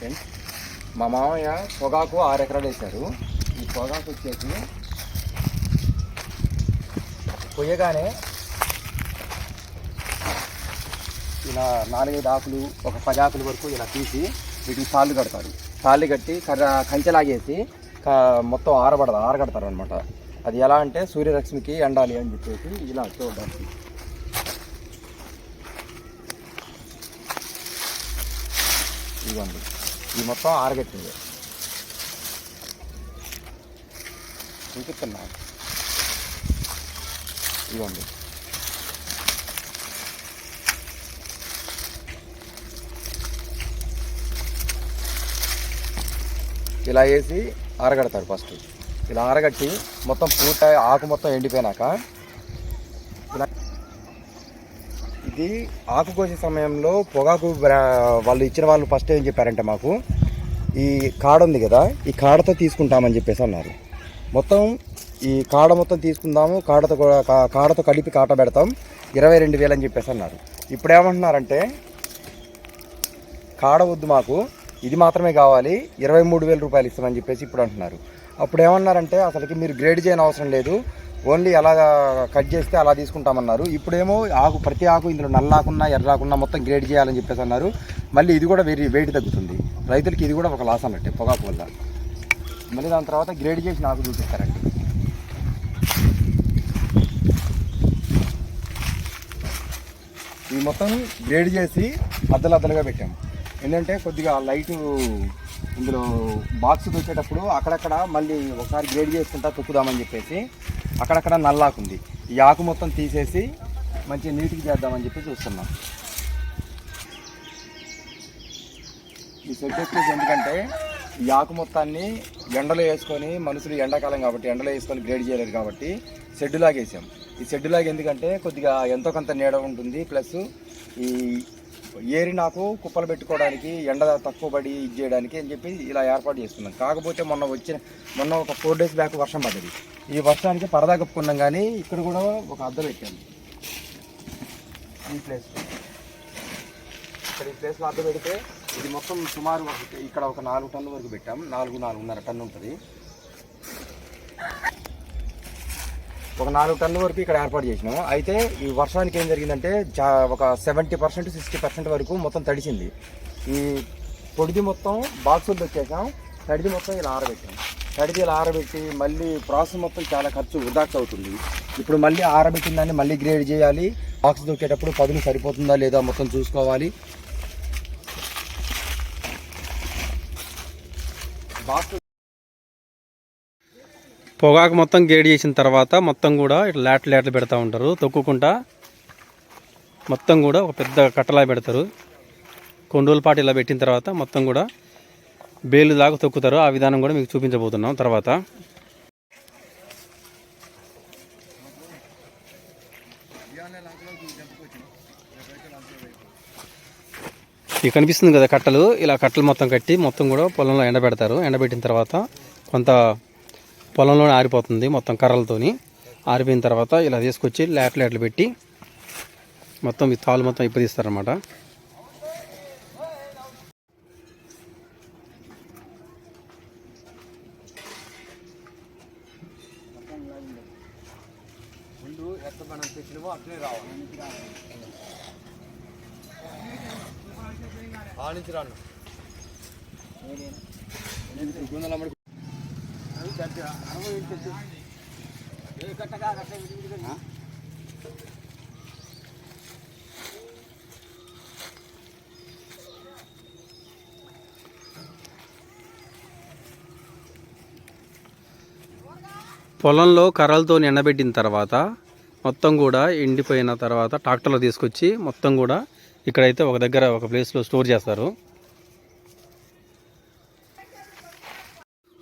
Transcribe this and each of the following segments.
Friends మా మామయ్య పొగాకు ఆరు ఎకరాలు వేశారు. ఈ పొగాకు వచ్చేసి కొయ్యగానే ఇలా నాలుగైదు ఆకులు ఒక పది ఆకుల వరకు ఇలా తీసి వీటికి తాళ్ళు కడతారు. తాళ్ళు కట్టి కర్ర కంచెలాగేసి మొత్తం ఆరబడదు ఆరగడతారు అనమాట అది ఎలా అంటే సూర్యరశ్మికి ఎండాలి అని చెప్పేసి ఇలా చూడడానికి. ఇవ్వండి ఇది మొత్తం ఆరగట్టింది. చూపిస్తున్నా. ఇవ్వండి ఇలా వేసి ఆరగడతారు ఫస్ట్. ఇలా ఆరగట్టి మొత్తం పూట ఆకు మొత్తం ఎండిపోయినాక ఇలా ఇది ఆకు కోసే సమయంలో పొగాకు వాళ్ళు ఇచ్చిన వాళ్ళు ఫస్ట్ ఏం చెప్పారంటే మాకు ఈ కాడ ఉంది కదా ఈ కాడతో తీసుకుంటామని చెప్పేసి అన్నారు. మొత్తం ఈ కాడ మొత్తం తీసుకుందాము కాడతో కా- కాడతో కలిపి కాట పెడతాం ఇరవై రెండు వేలు అని చెప్పేసి అన్నారు. ఇప్పుడు ఏమంటున్నారంటే కాడ వద్దు మాకు ఇది మాత్రమే కావాలి ఇరవై మూడు వేల రూపాయలు ఇస్తామని చెప్పేసి ఇప్పుడు అంటున్నారు. అప్పుడు ఏమన్నారంటే అసలుకి మీరు గ్రేడ్ చేయని అవసరం లేదు ఓన్లీ ఎలా కట్ చేస్తే అలా తీసుకుంటామన్నారు. ఇప్పుడేమో ఆకు ప్రతి ఆకు ఇందులో నల్లాకున్నా ఎర్రాకున్నా మొత్తం గ్రేడ్ చేయాలని చెప్పేసి అన్నారు. మళ్ళీ ఇది కూడా వెరీ వెయిట్ తగ్గుతుంది. రైతులకి ఇది కూడా ఒక లాస్ అన్నట్టే పొగాకు వల్ల. మళ్ళీ దాని తర్వాత గ్రేడ్ చేసి నాకు చూపిస్తారండి. ఈ మొత్తం గ్రేడ్ చేసి అద్దలు అద్దలుగా పెట్టాము. ఏంటంటే కొద్దిగా లైట్ ఇందులో బాక్స్ దొరికేటప్పుడు అక్కడక్కడ మళ్ళీ ఒకసారి గ్రేడ్ చేసుకుంటా తొక్కుదామని చెప్పేసి అక్కడక్కడ నల్లాకుంది. ఈ ఆకు మొత్తం తీసేసి మంచి నీటికి చేద్దామని చెప్పి చూస్తున్నాం. ఈ సెట్ వచ్చేసి ఎందుకంటే ఈ ఆకు మొత్తాన్ని ఎండలో వేసుకొని మనుషులు ఎండాకాలం కాబట్టి ఎండలో వేసుకొని గ్రేడ్ చేయలేరు కాబట్టి షెడ్డులాగా లాగేసాం ఈ షెడ్డులాగా ఎందుకంటే కొద్దిగా ఎంతో కొంత నీడ ఉంటుంది. ప్లస్ ఈ ఏరి నాకు కుప్పలు పెట్టుకోవడానికి ఎండ తక్కువ పడి ఇది చేయడానికి అని చెప్పి ఇలా ఏర్పాటు చేసుకున్నాం కాకపోతే మొన్న వచ్చిన మొన్న ఒక ఫోర్ డేస్ బ్యాక్ వర్షం పడ్డది. ఈ వర్షానికి పరదా కప్పుకున్నాం కానీ ఇక్కడ కూడా ఒక అద్దం పెట్టాము ఈ ప్లేస్ ఇక్కడ ఈ ప్లేస్లో అద్దం పెడితే ఇది మొత్తం సుమారు ఇక్కడ ఒక నాలుగు టన్నుల వరకు పెట్టాం. నాలుగు నాలుగున్నర టన్ను ఉంటుంది. ఒక నాలుగు టన్నుల వరకు ఇక్కడ ఏర్పాటు చేసినాం. అయితే ఈ వర్షానికి ఏం జరిగిందంటే జా ఒక సెవెంటీ పర్సెంట్ సిక్స్టీ పర్సెంట్ వరకు మొత్తం తడిసింది ఈ పొడిది మొత్తం బాక్సులు వచ్చేసాం తడిది మొత్తం ఇలా ఆరబెట్టాం. తడిది ఇలా ఆరబెట్టి మళ్ళీ ప్రాసెస్ మొత్తం చాలా ఖర్చు వృధాక్స్ అవుతుంది. ఇప్పుడు మళ్ళీ ఆరబెట్టిన దాన్ని మళ్ళీ గ్రేడ్ చేయాలి. బాక్స్ దొక్కేటప్పుడు పదులు సరిపోతుందా లేదా మొత్తం చూసుకోవాలి. బాక్స్ పొగాకు మొత్తం గేడి చేసిన తర్వాత మొత్తం కూడా ఇట్లా లాట్లు లాట్లు పెడతా ఉంటారు. తొక్కుకుంటా మొత్తం కూడా ఒక పెద్ద కట్టలా పెడతారు. కొన్ని రోజుల పాటు ఇలా పెట్టిన తర్వాత మొత్తం కూడా బేలు దాకా తొక్కుతారు. ఆ విధానం కూడా మీకు చూపించబోతున్నాం తర్వాత. ఇక కనిపిస్తుంది కదా కట్టలు. ఇలా కట్టలు మొత్తం కట్టి మొత్తం కూడా పొలంలో ఎండబెడతారు. ఎండబెట్టిన తర్వాత కొంత పొలంలోనే ఆరిపోతుంది మొత్తం కర్రలతోని. ఆరిపోయిన తర్వాత ఇలా తీసుకొచ్చి లేట్లు లేట్లు పెట్టి మొత్తం ఈ తాళ్ళు మొత్తం ఇప్పదీస్తారనమాట రాను. పొలంలో కర్రలతో ఎండబెట్టిన తర్వాత మొత్తం కూడా ఎండిపోయిన తర్వాత ట్రాక్టర్లో తీసుకొచ్చి మొత్తం కూడా ఇక్కడైతే ఒక దగ్గర ఒక ప్లేస్లో స్టోర్ చేస్తారు.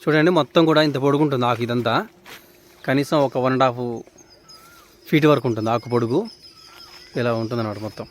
చూడండి మొత్తం కూడా ఇంత పొడుగుంటుంది ఆకు ఇదంతా. కనీసం ఒక వన్ అండ్ హాఫ్ ఫీట్ వరకు ఉంటుంది ఆకు పొడుగు. ఇలా ఉంటుంది మొత్తం.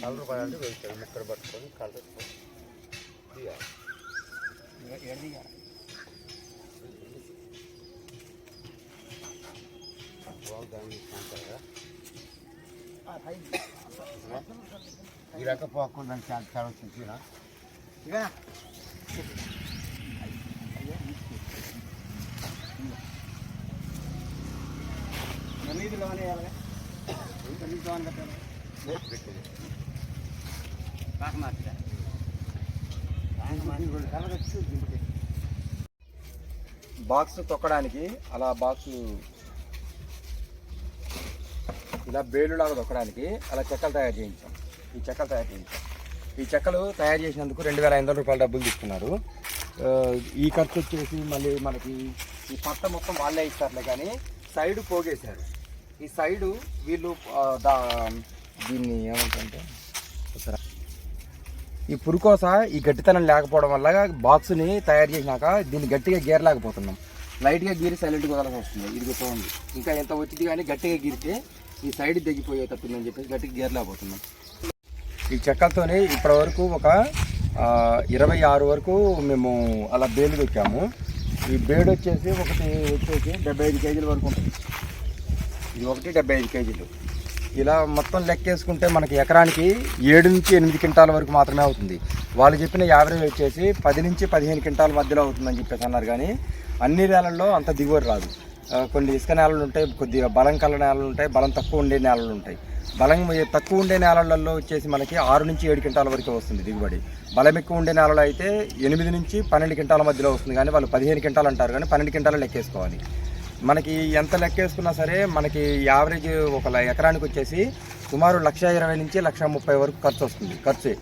నలభై రూపాయలు అంటే వేస్తారు ముక్కలు పట్టుకొని కలపెట్టుకొని తీయాలి ఈ రకం పోకుండా చాలా చాలా వచ్చింది. బాక్స్ తొక్కడానికి అలా బాక్స్ ఇలా బేలులాగా తొక్కడానికి అలా చెక్కలు తయారు చేయించాం. ఈ చెక్కలు తయారు చేయించాం. ఈ చెక్కలు తయారు చేసినందుకు రెండు వేల ఐదు వందల రూపాయల డబ్బులు తీసుకున్నారు. ఈ ఖర్చు వచ్చేసి మళ్ళీ మనకి ఈ పట్ట మొత్తం వాళ్ళే ఇస్తారులే కానీ సైడ్ పోగేశారు. ఈ సైడు వీళ్ళు దా దీన్ని ఏమంటే ఈ పురుకోస ఈ గట్టితనం లేకపోవడం వల్ల బాక్స్ని తయారు చేసినాక దీన్ని గట్టిగా గీరలేకపోతున్నాం. లైట్గా గీరి సైలెంట్గా వదలాల్సి వస్తుంది. ఇది చూడండి. ఇంకా ఎంత వచ్చింది కానీ గట్టిగా గీరితే ఈ సైడ్ తెగిపోయే తప్పిందని చెప్పేసి గట్టిగా గీరలేకపోతున్నాం. ఈ చెక్కలతోనే ఇప్పటి వరకు ఒక ఇరవై ఆరు వరకు మేము అలా బేలు దొక్కాము ఈ బేడు వచ్చేసి ఒకటి వచ్చేసి డెబ్బై ఐదు కేజీల వరకు ఉంటుంది. ఇది ఒకటి డెబ్బై ఐదు కేజీలు. ఇలా మొత్తం లెక్కేసుకుంటే మనకి ఎకరానికి ఏడు నుంచి ఎనిమిది క్వింటాల వరకు మాత్రమే అవుతుంది. వాళ్ళు చెప్పిన యావరేజ్ వచ్చేసి పది నుంచి పదిహేను క్వింటాల మధ్యలో అవుతుందని చెప్పేసి అన్నారు కానీ అన్ని నేలల్లో అంత దిగుబడి రాదు. కొన్ని ఇసుక నేలలు ఉంటాయి కొద్దిగా బలం కల నేలలు ఉంటాయి బలం తక్కువ ఉండే నేలలు ఉంటాయి. బలం తక్కువ ఉండే నేలలలో వచ్చేసి మనకి ఆరు నుంచి ఏడు క్వింటాల వరకు వస్తుంది దిగుబడి. బలం ఎక్కువ ఉండే నేలలో అయితే ఎనిమిది నుంచి పన్నెండు క్వింటాల మధ్యలో వస్తుంది కానీ వాళ్ళు పదిహేను క్వింటాలు అంటారు కానీ పన్నెండు క్వింటాలు లెక్కేసుకోవాలి. మనకి ఎంత లెక్కేసుకున్నా సరే మనకి యావరేజ్ ఒక ఎకరానికి వచ్చేసి సుమారు లక్ష ఇరవై నుంచి లక్ష ముప్పై వరకు ఖర్చు వస్తుంది ఖర్చు.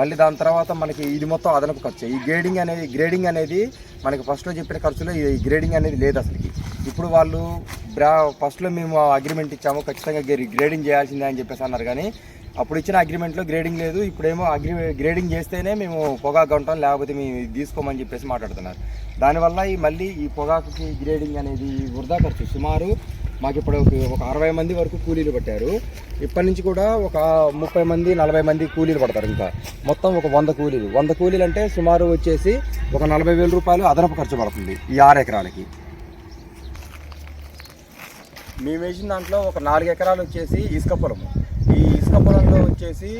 మళ్ళీ దాని తర్వాత మనకి ఇది మొత్తం అదనపు ఖర్చు. ఈ గ్రేడింగ్ అనేది గ్రేడింగ్ అనేది మనకి ఫస్ట్లో చెప్పిన ఖర్చులో ఈ గ్రేడింగ్ అనేది లేదు అసలుకి. ఇప్పుడు వాళ్ళు బ్రా ఫస్ట్లో మేము అగ్రిమెంట్ ఇచ్చాము ఖచ్చితంగా గ్రేడింగ్ చేయాల్సిందే అని చెప్పేసి అన్నారు. కానీ అప్పుడు ఇచ్చిన అగ్రిమెంట్లో గ్రేడింగ్ లేదు. ఇప్పుడేమో అగ్రి గ్రేడింగ్ చేస్తేనే మేము పొగాకు ఉంటాం లేకపోతే మేము ఇది తీసుకోమని చెప్పేసి మాట్లాడుతున్నారు. దానివల్ల ఈ మళ్ళీ ఈ పొగాకుకి గ్రేడింగ్ అనేది వృధా ఖర్చు. సుమారు మాకు ఇప్పుడు ఒక- ఒక అరవై మంది వరకు కూలీలు పట్టారు. ఇప్పటి నుంచి కూడా ఒక ముప్పై మంది నలభై మంది కూలీలు పడతారు ఇంకా. మొత్తం ఒక వంద కూలీలు. వంద కూలీలు అంటే సుమారు వచ్చేసి ఒక నలభై వేల రూపాయలు అదనపు ఖర్చు పడుతుంది ఈ ఆరు ఎకరాలకి. మేము వేసిన దాంట్లో ఒక నాలుగు ఎకరాలు వచ్చేసి ఇసుక పొలము. ఈ ఇసుక పొలంలో వచ్చేసి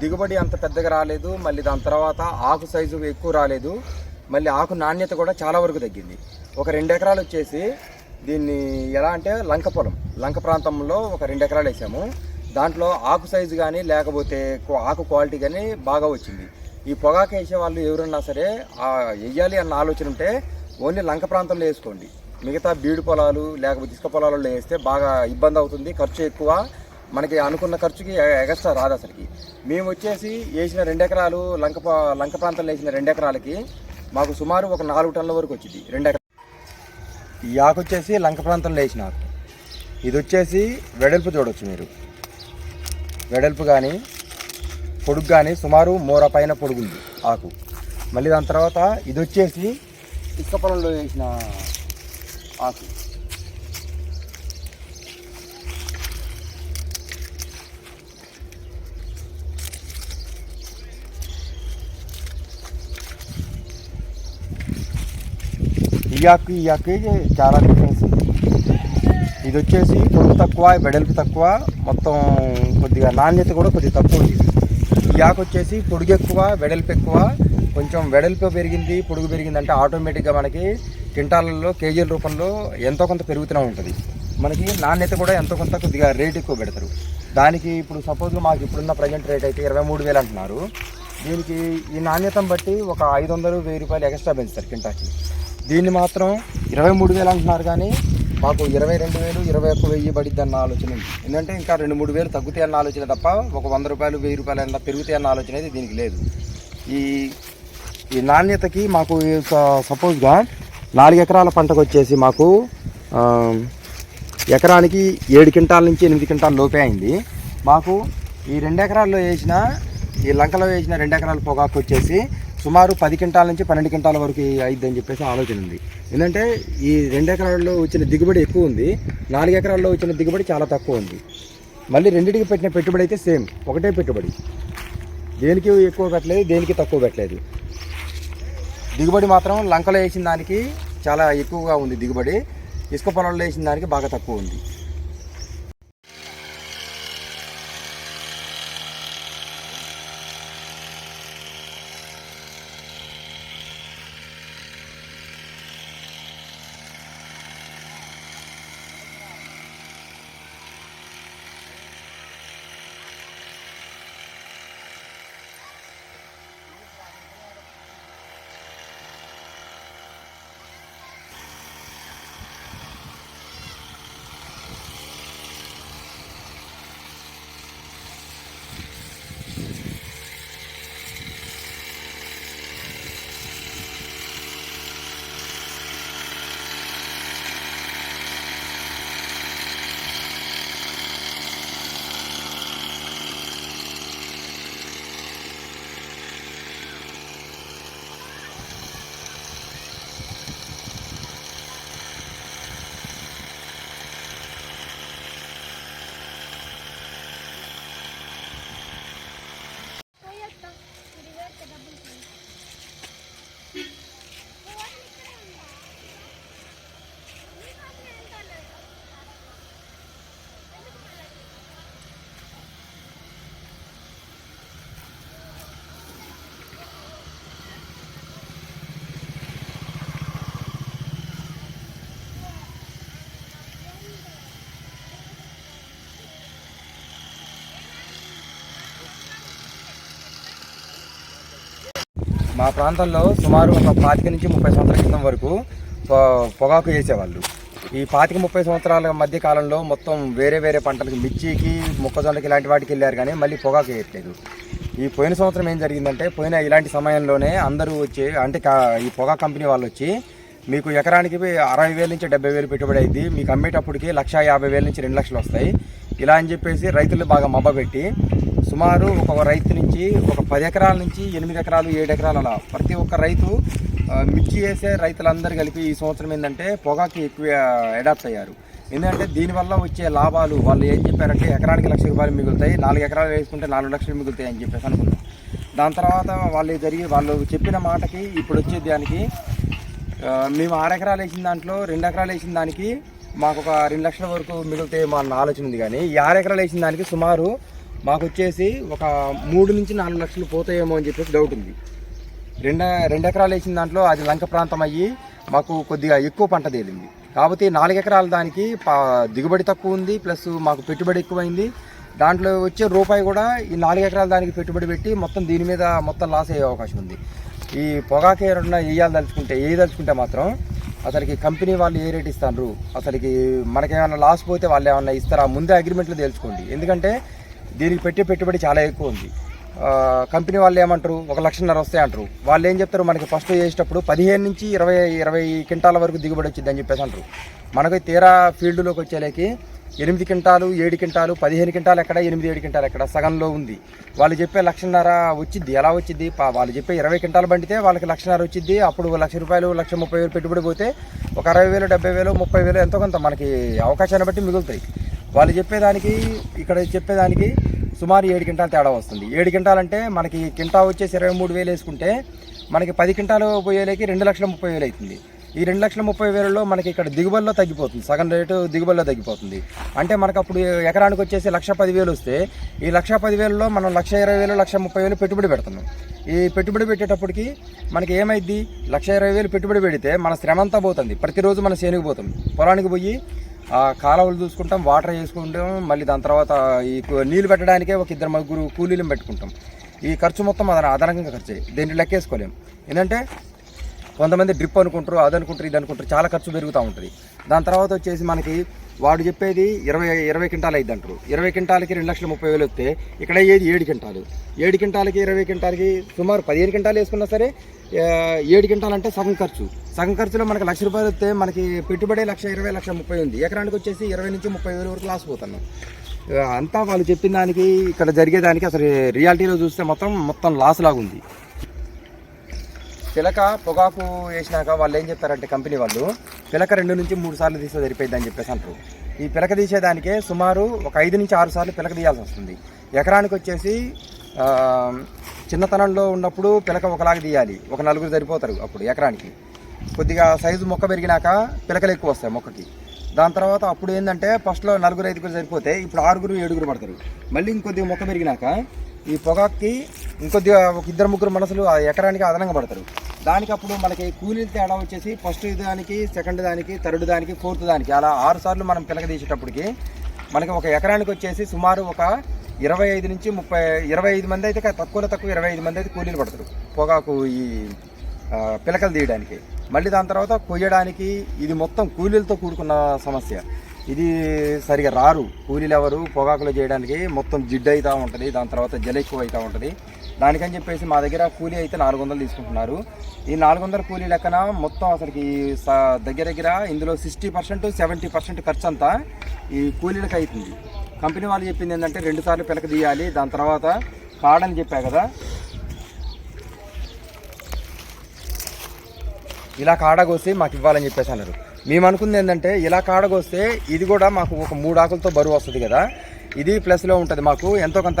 దిగుబడి అంత పెద్దగా రాలేదు. మళ్ళీ దాని తర్వాత ఆకు సైజు ఎక్కువ రాలేదు. మళ్ళీ ఆకు నాణ్యత కూడా చాలా వరకు తగ్గింది. ఒక రెండు ఎకరాలు వచ్చేసి దీన్ని ఎలా అంటే లంక పొలం. లంక ప్రాంతంలో ఒక రెండు ఎకరాలు వేసాము. దాంట్లో ఆకు సైజు కానీ లేకపోతే ఆకు క్వాలిటీ కానీ బాగా వచ్చింది. ఈ పొగాకు వేసే వాళ్ళు ఎవరన్నా సరే వేయాలి వెయ్యాలి అన్న ఆలోచన ఉంటే ఓన్లీ లంక ప్రాంతంలో వేసుకోండి. మిగతా బీడు పొలాలు లేకపోతే ఇసుక పొలాలలో వేస్తే బాగా ఇబ్బంది అవుతుంది ఖర్చు ఎక్కువ. మనకి అనుకున్న ఖర్చుకి ఎగస్ట్రా రాదు అసలుకి. మేము వచ్చేసి వేసిన రెండు ఎకరాలు లంక లంక ప్రాంతంలో వేసిన రెండు ఎకరాలకి మాకు సుమారు ఒక నాలుగు టన్నుల వరకు వచ్చింది రెండు ఎకరాలు ఈ ఆకు వచ్చేసి లంక ప్రాంతంలో వేసిన ఆకు. ఇది వచ్చేసి వెడల్పు చూడవచ్చు మీరు. వెడల్పు కానీ పొడుగు కానీ సుమారు మూర పైన పొడుగుంది ఆకు. మళ్ళీ దాని తర్వాత ఇది వచ్చేసి ఇసుక పొలంలో వేసిన ఆకు. ఈ ఆకు ఈ ఆకు చాలా డిఫరెన్స్ ఇది వచ్చేసి పొడుగు తక్కువ వెడల్పు తక్కువ మొత్తం కొద్దిగా నాణ్యత కూడా కొద్దిగా తక్కువ ఉంది. ఈ ఆకు వచ్చేసి పొడుగు ఎక్కువ వెడల్పు ఎక్కువ. కొంచెం వెడల్పు పెరిగింది పొడుగు పెరిగింది అంటే ఆటోమేటిక్గా మనకి క్వింటాలలో కేజీల రూపంలో ఎంతో కొంత పెరుగుతూనే ఉంటుంది. మనకి నాణ్యత కూడా ఎంతో కొంత కొద్దిగా రేట్ ఎక్కువ పెడతారు. దానికి ఇప్పుడు సపోజ్ మాకు ఇప్పుడున్న ప్రజెంట్ రేట్ అయితే ఇరవై మూడు వేలు అంటున్నారు. దీనికి ఈ నాణ్యతను బట్టి ఒక ఐదు వందలు వెయ్యి రూపాయలు ఎక్స్ట్రా పెంచుతారు కింటాకి దీన్ని మాత్రం ఇరవై మూడు వేలు అంటున్నారు కానీ మాకు ఇరవై రెండు వేలు ఇరవై ఒక్క వెయ్యి పడిద్ది అన్న ఆలోచన ఎందుకంటే ఇంకా రెండు మూడు వేలు తగ్గుతాయి అన్న ఆలోచన తప్ప ఒక వంద రూపాయలు వెయ్యి రూపాయలు అన్న పెరుగుతాయి అన్న ఆలోచన అయితే దీనికి లేదు. ఈ ఈ నాణ్యతకి మాకు స- సపోజ్గా నాలుగు ఎకరాల పంటకు వచ్చేసి మాకు ఎకరానికి ఏడు క్వింటాల నుంచి ఎనిమిది క్వింటాల లోపే అయింది. మాకు ఈ రెండు ఎకరాల్లో వేసిన ఈ లంకలో వేసిన రెండు ఎకరాల పొగాకు వచ్చేసి సుమారు పది క్వింటాల నుంచి పన్నెండు క్వింటాల వరకు అయిద్ది అని చెప్పేసి ఆలోచన ఉంది. ఎందుకంటే ఈ రెండు ఎకరాల్లో వచ్చిన దిగుబడి ఎక్కువ ఉంది. నాలుగు ఎకరాల్లో వచ్చిన దిగుబడి చాలా తక్కువ ఉంది. మళ్ళీ రెండింటికి పెట్టిన పెట్టుబడి అయితే సేమ్ ఒకటే పెట్టుబడి. దేనికి ఎక్కువ పెట్టలేదు దేనికి తక్కువ పెట్టలేదు. దిగుబడి మాత్రం లంకలో వేసిన దానికి చాలా ఎక్కువగా ఉంది దిగుబడి. ఇసుక పొలంలో వేసిన దానికి బాగా తక్కువ ఉంది. మా ప్రాంతంలో సుమారు ఒక పాతిక నుంచి ముప్పై సంవత్సరాల క్రితం వరకు పొ- పొగాకు వేసేవాళ్ళు. ఈ పాతిక ముప్పై సంవత్సరాల మధ్య కాలంలో మొత్తం వేరే వేరే పంటలకు మిర్చికి మొక్కజొన్నకి ఇలాంటి వాటికి వెళ్ళారు కానీ మళ్ళీ పొగాకు వేయట్లేదు. ఈ పోయిన సంవత్సరం ఏం జరిగిందంటే పోయిన ఇలాంటి సమయంలోనే అందరూ వచ్చి అంటే ఈ పొగా కంపెనీ వాళ్ళు వచ్చి మీకు ఎకరానికి అరవై వేల నుంచి డెబ్బై వేలు పెట్టుబడి అయింది మీకు అమ్మేటప్పటికి లక్ష యాభై వేల నుంచి రెండు లక్షలు వస్తాయి. ఇలా అని చెప్పేసి రైతులు బాగా మబ్బబెట్టి సుమారు ఒక రైతు నుంచి ఒక పది ఎకరాల నుంచి ఎనిమిది ఎకరాలు ఏడు ఎకరాలు అలా. ప్రతి ఒక్క రైతు మిర్చి వేసే రైతులందరూ కలిపి ఈ సంవత్సరం ఏంటంటే పొగాకి ఎక్కువ అడాప్ట్ అయ్యారు. ఎందుకంటే దీనివల్ల వచ్చే లాభాలు వాళ్ళు ఏం చెప్పారంటే ఎకరానికి లక్ష రూపాయలు మిగులుతాయి నాలుగు ఎకరాలు వేసుకుంటే నాలుగు లక్షలు మిగులుతాయి అని చెప్పేసి అనుకున్నాం దాని తర్వాత వాళ్ళు జరిగి వాళ్ళు చెప్పిన మాటకి ఇప్పుడు వచ్చే దానికి మేము ఆరు ఎకరాలు వేసిన దాంట్లో రెండు ఎకరాలు వేసిన దానికి మాకు ఒక రెండు లక్షల వరకు మిగులుతాయేమో మా ఆలోచన ఉంది కానీ ఈ ఆరు ఎకరాలు వేసిన దానికి సుమారు మాకు వచ్చేసి ఒక మూడు నుంచి నాలుగు లక్షలు పోతాయేమో అని చెప్పేసి డౌట్ ఉంది. రెండు రెండు ఎకరాలు వేసిన దాంట్లో అది లంక ప్రాంతం అయ్యి మాకు కొద్దిగా ఎక్కువ పంట తేలింది. కాబట్టి నాలుగు ఎకరాల దానికి పా- దిగుబడి తక్కువ ఉంది ప్లస్ మాకు పెట్టుబడి ఎక్కువైంది. దాంట్లో వచ్చే రూపాయి కూడా ఈ నాలుగు ఎకరాల దానికి పెట్టుబడి పెట్టి మొత్తం దీని మీద మొత్తం లాస్ అయ్యే అవకాశం ఉంది. ఈ పొగాకు ఏమన్నా వేయాలి వేయదలుచుకుంటే మాత్రం అసలుకి కంపెనీ వాళ్ళు ఏ రేట్ ఇస్తారు అసలుకి మనకేమైనా లాస్ పోతే వాళ్ళు ఏమన్నా ఇస్తారా? ముందే అగ్రిమెంట్లు తెలుసుకోండి ఎందుకంటే దీనికి పెట్టే పెట్టుబడి చాలా ఎక్కువ ఉంది. కంపెనీ వాళ్ళు ఏమంటారు? ఒక లక్షన్నర వస్తాయి అంటారు. వాళ్ళు ఏం చెప్తారు? మనకి ఫస్ట్ చేసేటప్పుడు పదిహేను నుంచి ఇరవై ఇరవై క్వింటాల వరకు దిగుబడి వచ్చింది అని చెప్పేసి అంటారు. మనకి తీరా ఫీల్డ్లోకి వచ్చేలేకి ఎనిమిది క్వింటాలు ఏడు క్వింటాలు పదిహేను క్వింటాలు ఎక్కడ ఎనిమిది ఏడు క్వింటాలు ఎక్కడ సగంలో ఉంది. వాళ్ళు చెప్పే లక్షన్నర వచ్చింది. ఎలా వచ్చింది? పా- వాళ్ళు చెప్పే ఇరవై క్వింటాలు పండితే వాళ్ళకి లక్షన్నర వచ్చింది. అప్పుడు లక్ష రూపాయలు లక్ష ముప్పై వేలు పెట్టుబడి పోతే ఒక అరవై వేలు డెబ్బై వేలు ముప్పై వేలు ఎంతో కొంత మనకి అవకాశాన్ని బట్టి మిగులుతాయి. వాళ్ళు చెప్పేదానికి ఇక్కడ చెప్పేదానికి సుమారు ఏడు క్వింటాలు తేడా వస్తుంది. ఏడు క్వింటాలంటే మనకి కింటా వచ్చేసి ఇరవై మూడు వేలు వేసుకుంటే మనకి పది క్వింటాలు పోయేలేకి రెండు లక్షల ముప్పై వేలు అవుతుంది. ఈ రెండు లక్షల ముప్పై వేలలో మనకి ఇక్కడ దిగుబడిలో తగ్గిపోతుంది. సగం రేటు దిగుబడిలో తగ్గిపోతుంది. అంటే మనకు అప్పుడు ఎకరానికి వచ్చేసి లక్ష పదివేలు వస్తే ఈ లక్ష పదివేలలో మనం లక్ష ఇరవై వేలు లక్ష ముప్పై వేలు పెట్టుబడి పెడుతున్నాం. ఈ పెట్టుబడి పెట్టేటప్పటికి మనకి ఏమైద్ది? లక్ష ఇరవై వేలు పెట్టుబడి పెడితే మన శ్రమ అంతా పోతుంది. ప్రతిరోజు మన సేనుకు పోతాం. పొలానికి పోయి కాలువలు చూసుకుంటాం వాటర్ చేసుకుంటాం మళ్ళీ దాని తర్వాత ఈ నీళ్ళు పెట్టడానికే ఒక ఇద్దరు ముగ్గురు కూలీలను పెట్టుకుంటాం. ఈ ఖర్చు మొత్తం అదన అదనంగా ఖర్చు దీన్ని లెక్కేసుకోలేం. ఏంటంటే కొంతమంది డ్రిప్ అనుకుంటారు అది అనుకుంటారు ఇది అనుకుంటారు చాలా ఖర్చు పెరుగుతూ ఉంటుంది. దాని తర్వాత వచ్చేసి మనకి వాడు చెప్పేది ఇరవై ఇరవై క్వింటాలు అయింది అంటారు ఇరవై క్వింటాలకి రెండు లక్షల ముప్పై వేలు వస్తే ఇక్కడ ఏది ఏడు క్వింటాలు. ఏడు క్వింటాలకి ఇరవై క్వింటాలకి సుమారు పదిహేను క్వింటాలు వేసుకున్నా సరే ఏడు క్వింటాలు అంటే సగం ఖర్చు. సగం ఖర్చులో మనకి లక్ష రూపాయలు వస్తే మనకి పెట్టుబడి లక్ష ఇరవై లక్ష ముప్పై ఉంది. ఎకరానికి వచ్చేసి ఇరవై నుంచి ముప్పై వేలు వరకు లాస్ పోతున్నాం. అంతా వాళ్ళు చెప్పిన దానికి ఇక్కడ జరిగేదానికి అసలు రియాలిటీలో చూస్తే మొత్తం మొత్తం లాస్ లాగా ఉంది పిలక పొగాకు వేసినాక వాళ్ళు ఏం చెప్తారంటే కంపెనీ వాళ్ళు పిలక రెండు నుంచి మూడు సార్లు తీస్తే సరిపోయింది అని చెప్పేసి అంటారు. ఈ పిలక తీసేదానికే సుమారు ఒక ఐదు నుంచి ఆరు సార్లు పిలక తీయాల్సి వస్తుంది. ఎకరానికి వచ్చేసి చిన్నతనంలో ఉన్నప్పుడు పిలక ఒకలాగా తీయాలి. ఒక నలుగురు సరిపోతారు అప్పుడు ఎకరానికి. కొద్దిగా సైజు మొక్క పెరిగినాక పిలకలు ఎక్కువ వస్తాయి మొక్కకి. దాని తర్వాత అప్పుడు ఏంటంటే ఫస్ట్లో నలుగురు ఐదుగురు సరిపోతే ఇప్పుడు ఆరుగురు ఏడుగురు పడతారు. మళ్ళీ ఇంకొద్దిగా మొక్క పెరిగినాక ఈ పొగాక్కి ఇంకొద్దిగా ఒక ఇద్దరు ముగ్గురు మనసులు ఆ ఎకరానికి అదనంగా పడతారు. దానికి అప్పుడు మనకి కూలీలు తేడా వచ్చేసి ఫస్ట్ దానికి సెకండ్ దానికి థర్డ్ దానికి ఫోర్త్ దానికి అలా ఆరు సార్లు మనం పిలక తీసేటప్పటికి మనకి ఒక ఎకరానికి వచ్చేసి సుమారు ఒక ఇరవై ఐదు నుంచి ముప్పై ఇరవై ఐదు మంది అయితే తక్కువలో తక్కువ ఇరవై ఐదు మంది అయితే కూలీలు పడతారు పొగాకు ఈ పిలకలు తీయడానికి. మళ్ళీ దాని తర్వాత కొయ్యడానికి ఇది మొత్తం కూలీలతో కూడుకున్న సమస్య. ఇది సరిగా రారు. కూలీలు ఎవరు పొగాకులు చేయడానికి మొత్తం జిడ్డు అవుతూ ఉంటుంది. దాని తర్వాత జల ఎక్కువ అవుతూ ఉంటుంది. దానికని చెప్పేసి మా దగ్గర కూలీ అయితే నాలుగు వందలు తీసుకుంటున్నారు. ఈ నాలుగు వందల కూలీ లెక్కన మొత్తం అసలుకి దగ్గర దగ్గర ఇందులో సిక్స్టీ పర్సెంట్ సెవెంటీ పర్సెంట్ ఖర్చు అంతా ఈ కూలీలకు అవుతుంది కంపెనీ వాళ్ళు చెప్పింది ఏంటంటే రెండు సార్లు పిలక తీయాలి. దాని తర్వాత కాడని చెప్పా కదా. ఇలా కాడగోసి మాకు ఇవ్వాలని చెప్పేసి అన్నారు. మేము అనుకుంది ఏంటంటే ఇలా కాడగొస్తే ఇది కూడా మాకు ఒక మూడు ఆకులతో బరువు వస్తుంది కదా. ఇది ప్లస్లో ఉంటుంది మాకు ఎంతో కొంత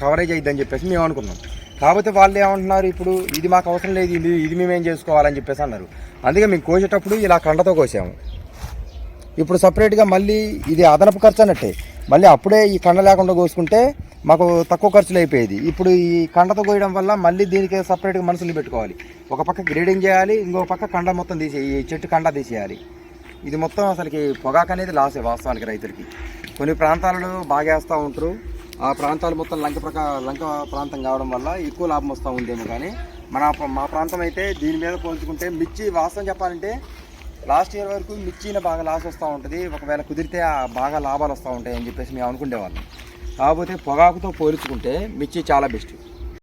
కవరేజ్ అయ్యిద్దని చెప్పేసి మేము అనుకున్నాం కాకపోతే వాళ్ళు ఏమంటున్నారు ఇప్పుడు ఇది మాకు అవసరం లేదు ఇది ఇది మేమేం చేసుకోవాలని చెప్పేసి అన్నారు. అందుకే మేము కోసేటప్పుడు ఇలా కండతో కోసాము. ఇప్పుడు సపరేట్గా మళ్ళీ ఇది అదనపు ఖర్చు అన్నట్టే. మళ్ళీ అప్పుడే ఈ కండ లేకుండా కోసుకుంటే మాకు తక్కువ ఖర్చులు అయిపోయేది. ఇప్పుడు ఈ కండతో కోయడం వల్ల మళ్ళీ దీనికి సపరేట్గా మనుషులు పెట్టుకోవాలి. ఒక పక్క గ్రేడింగ్ చేయాలి ఇంకో పక్క కండ మొత్తం తీసే ఈ చెట్టు కండ తీసేయాలి. ఇది మొత్తం అసలుకి పొగాకు అనేది లాసే వాస్తవానికి రైతులకి. కొన్ని ప్రాంతాలలో బాగా వేస్తూ ఉంటారు. ఆ ప్రాంతాలు మొత్తం లంక ప్రకా లంక ప్రాంతం కావడం వల్ల ఎక్కువ లాభం వస్తూ ఉందేమో కానీ మన మా ప్రాంతం అయితే దీని మీద పోల్చుకుంటే మిర్చి వాస్తవం చెప్పాలంటే లాస్ట్ ఇయర్ వరకు మిర్చిలో బాగా లాస్ వస్తూ ఉంటుంది. ఒకవేళ కుదిరితే ఆ బాగా లాభాలు వస్తూ ఉంటాయి అని చెప్పేసి మేము అనుకునేవాళ్ళం. కాకపోతే పొగాకుతో పోల్చుకుంటే మిర్చి చాలా బెస్ట్.